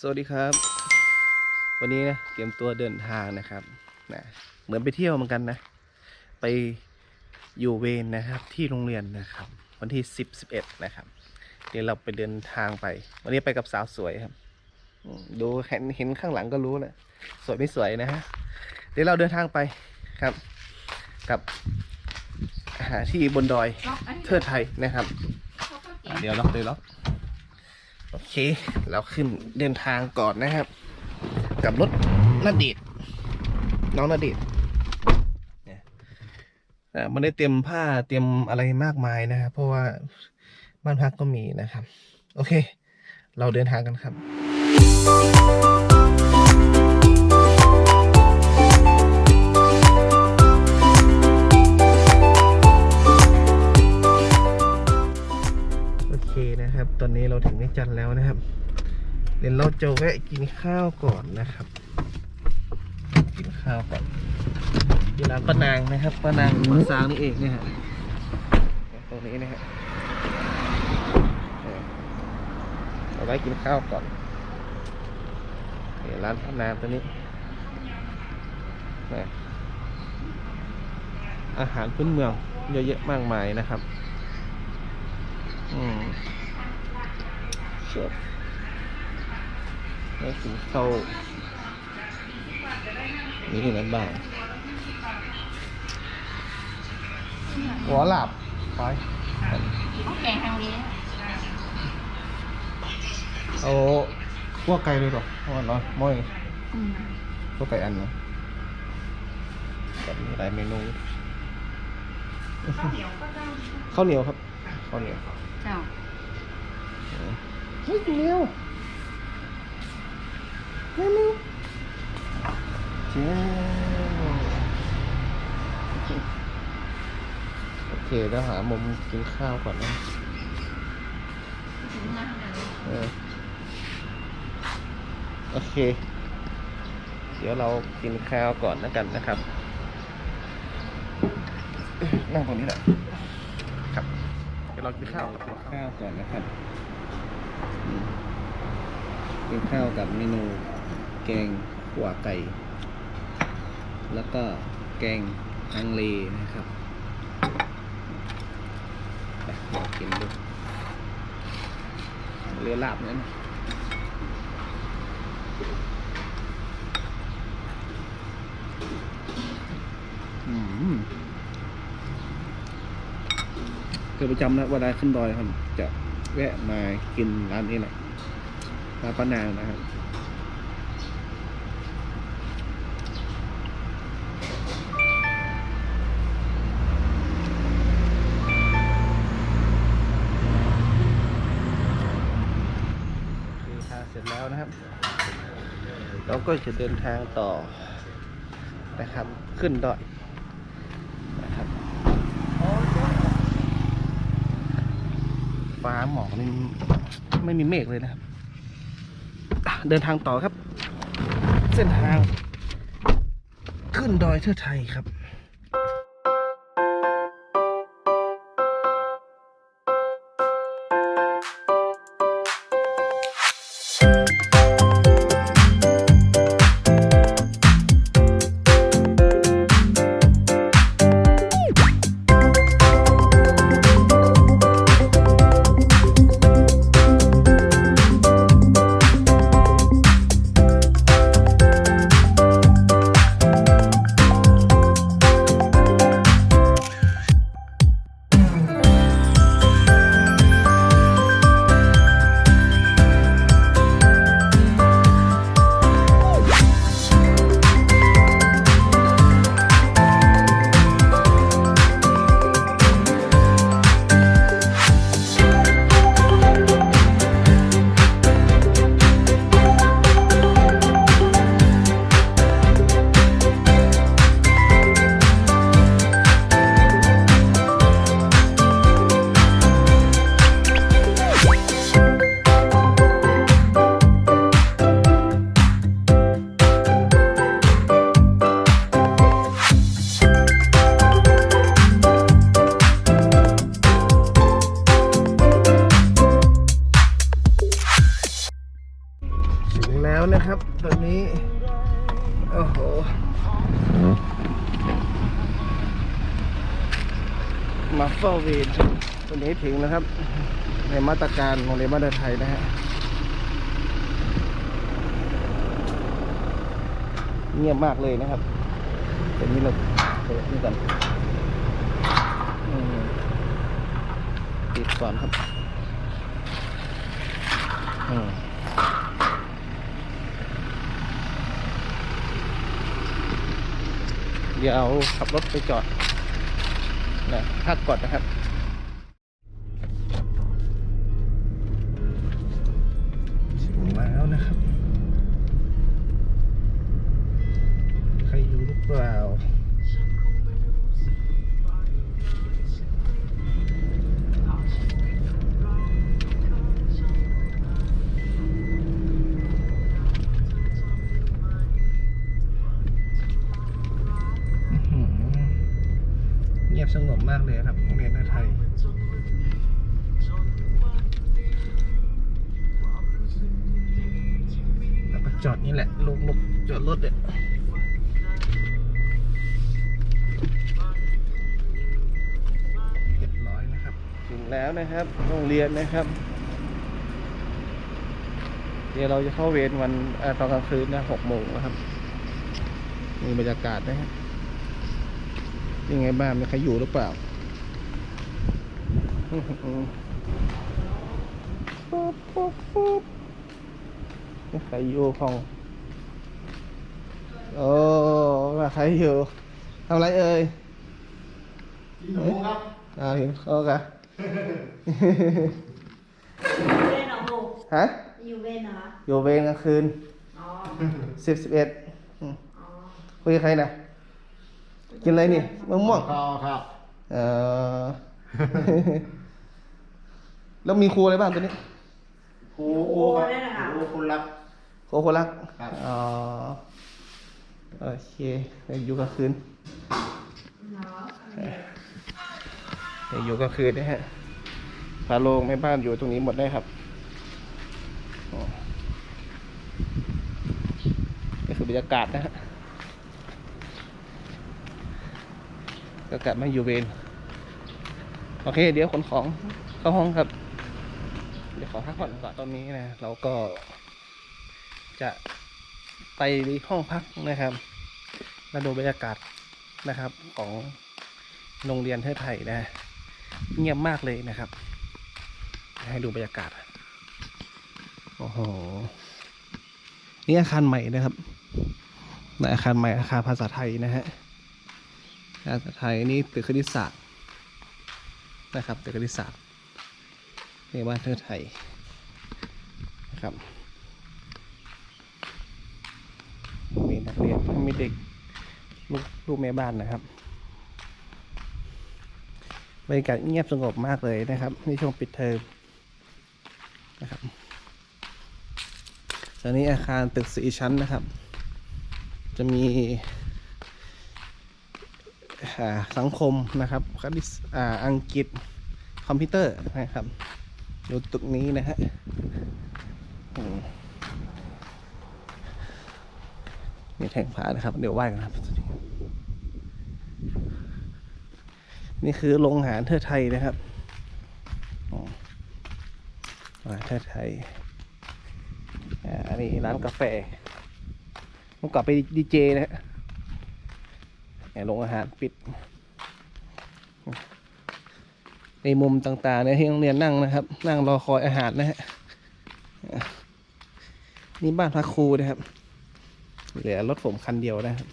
สวัสดีครับ วันนี้นะเตรียมตัวเดินทางนะครับนะเหมือนไปเที่ยวเหมือนกันนะ ไปอยู่เวรนะครับ ที่โรงเรียนนะครับ วันที่สิบสิบเอ็ดนะครับเดี๋ยวเราไปเดินทางไป วันนี้ไปกับสาวสวยครับอืมดูเห็นเห็นข้างหลังก็รู้แหละสวยไม่สวยนะฮะเดี๋ยวเราเดินทางไปครับ กับอ่าที่บนดอยล็อกอันนี้เทิดไทยนะครับเขาก็เก่อะเดี๋ยวล็อกเดี๋ยวล็อก โอเค เราขึ้นเดินทางก่อนนะครับ กับรถนาเดชน์น้องนาเดชเนี่ยอ่าไม่ได้เตรียมผ้าเตรียมอะไรมากมายนะครับ เพราะว่าบ้านพักก็มีนะครับ โอเค เราเดินทางกันครับ เคนะครับ ตอนนี้เราถึงไม่จันแล้วนะครับ เดี๋ยวเราจะแวะกินข้าวก่อนนะครับ กินข้าวก่อนที่ร้านป้านางนะครับป้านางป้าซางนี่เองเนี่ยฮะตรงนี้นะฮะเออเราไว้กินข้าวก่อนนี่ร้านป้านางตัวนี้นะอาหารพื้นเมืองเยอะแยะมากมายนะครับ อืม เชิบแล้วกินข้าวนี่อะไรบ้างหัวหลับไปเขาแก่ทางนี้เอาพวกไก่เลยหรอเพราะว่าน้อยม้อยอืมพวกไก่อันเนาะแบบมีหลายเมนูข้าวเหนียวก็ได้ข้าวเหนียวครับข้าวเหนียว เจ้า เฮ้ยเร็วเร็วเร็วเจ้าโอเคแล้วหามุมกินข้าวก่อนนะถึงมาทางนี้เออโอเค เดี๋ยวเรากินข้าวก่อนแล้วกันนะครับ นั่งตรงนี้แหละครับ เดี๋ยวเรากินข้าวกินข้าวก่อนนะครับอืม กินข้าวกับเมนูแกงขั่วไก่ แล้วก็แกงอังเลนะครับไปเดี๋ยวกินดูเรือลาบนั้นอืมเคยประจำนะเวลาขึ้นดอยครับจะ แวะมากินร้านนี้แหละร้านป้านางนะครับทางเสร็จแล้วนะครับ เราก็จะเดินทางต่อนะครับ ขึ้นดอยนะครับ ฟ้าหมอกนี่ไม่มีเมฆเลยนะครับ เดินทางต่อครับ เส้นทาง ขึ้นดอยเทือไทยครับ มาเฝ้าเวรวันนี้ถึงนะครับ ในมาตรการโรงเรมาตรไทยนะฮะเงียบมากเลยนะครับเดี๋ยวนี้เราเปิดนี่กันปิดก่อนครับอืมเดี๋ยวเอาขับรถไปจอด ถ้ากดนะครับ สงบมากเลยครับโรงเรียนไทยแล้วก็จอดนี่แหละลงลงจอดรถเนี่ยเรียบร้อยนะครับ ถึงแล้วนะครับโรงเรียนนะครับ เดี๋ยวเราจะเข้าเวรวันอ่อตอนกลางคืนนะหกโมงนะครับ มีบรรยากาศนะครับ ยังไงบ้างมีใครอยู่หรือเปล่าปุ๊บปุ๊บปุ๊บมีใครอยู่ของโอ้มาใครอยู่ทำไรเอ่ยอยู่ครับอ่าเห็นเขากะเวนเหรอหมูฮะอยู่เวนเหรออยู่เวรกลางคืนอ๋อสิบสิบเอ็ดอ๋อคุยกับใครนะ กินอะไรนี่มะม่วงข้าวครับเออแล้วมีครูอะไรบ้างตัวนี้ครูครูครับครูคุณรักครูคนรักครับอ๋อโอเคอยู่กลางคืนเนาะเดี๋ยวอยู่ก็คือนะฮะพาโลงแม่บ้านอยู่ตรงนี้หมดได้ครับอ๋อนี่คือบรรยากาศนะฮะ บรรยากาศมาอยู่เวรโอเค เดี๋ยวขนของเข้าห้องครับ เดี๋ยวขอพักผ่อนก่อนตอนนี้นะ เราก็จะไปห้องพักนะครับมาดูบรรยากาศนะครับของโรงเรียนเทศไทยนะ เงียบมากเลยนะครับ ให้ดูบรรยากาศโอ้โหนี่อาคารใหม่นะครับในอาคารใหม่อาคารภาษาไทยนะฮะ ภาษาไทยนี่ตึกคณิตศาสตร์นะครับตึกคณิตศาสตร์ในบ้านเทศไทยนะครับมีนักเรียนมีเด็กลูกลูกแม่บ้านนะครับบรรยากาศเงียบสงบมากเลยนะครับในช่วงปิดเทอมนะครับตอนนี้อาคารตึกสี่ชั้นนะครับ จะมี สังคมนะครับคณิตอ่าอังกฤษคอมพิวเตอร์นะครับอยู่ตึกนี้นะฮะอืมมีแท่งผานะครับ เดี๋ยวไหว้กันครับนี่คือโรงอาหารเทิดไทยนะครับอ๋ออาหเทิดไทยอ่าอันนี้ร้านกาแฟต้องกลับไปดีเจนะฮะ โรงอาหารปิด ในมุมต่างๆเนี่ยที่โรงเรียนนั่งนะครับ นั่งรอคอยอาหารนะฮะนี่บ้านพักครูนะครับ เหลือรถผมคันเดียวนะครับ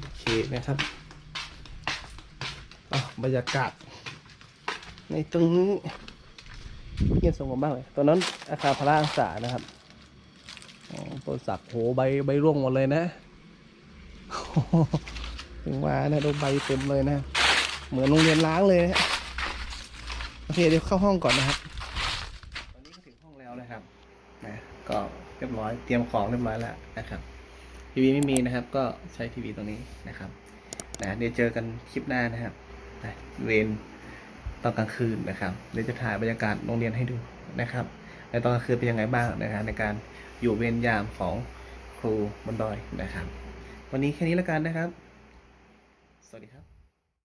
โอเคนะครับอะบรรยากาศ ในตรงนี้เงียบสงบมากเลยตอนนั้นอาคารพระราชศึกษานะครับ ต้นสักโหใบใบร่วงหมดเลยนะถึงว่านะดูใบเต็มเลยนะ เหมือนโรงเรียนล้างเลยนะโอเคเดี๋ยวเข้าห้องก่อนนะครับตอนนี้ก็ถึงห้องแล้วนะครับนะก็เรียบร้อยเตรียมของเรียบร้อยแล้วนะครับทีวีไม่มีนะครับ ก็ใช้ทีวีตรงนี้นะครับนะเดี๋ยวเจอกันคลิปหน้านะครับนะเวนตอนกลางคืนนะครับเดี๋ยวจะถ่ายบรรยากาศโรงเรียนให้ดูนะครับในตอนกลางคืนเป็นยังไงบ้างนะครับในการ อยู่เวรยามของครูบนดอยนะครับ วันนี้แค่นี้แล้วกันนะครับ สวัสดีครับ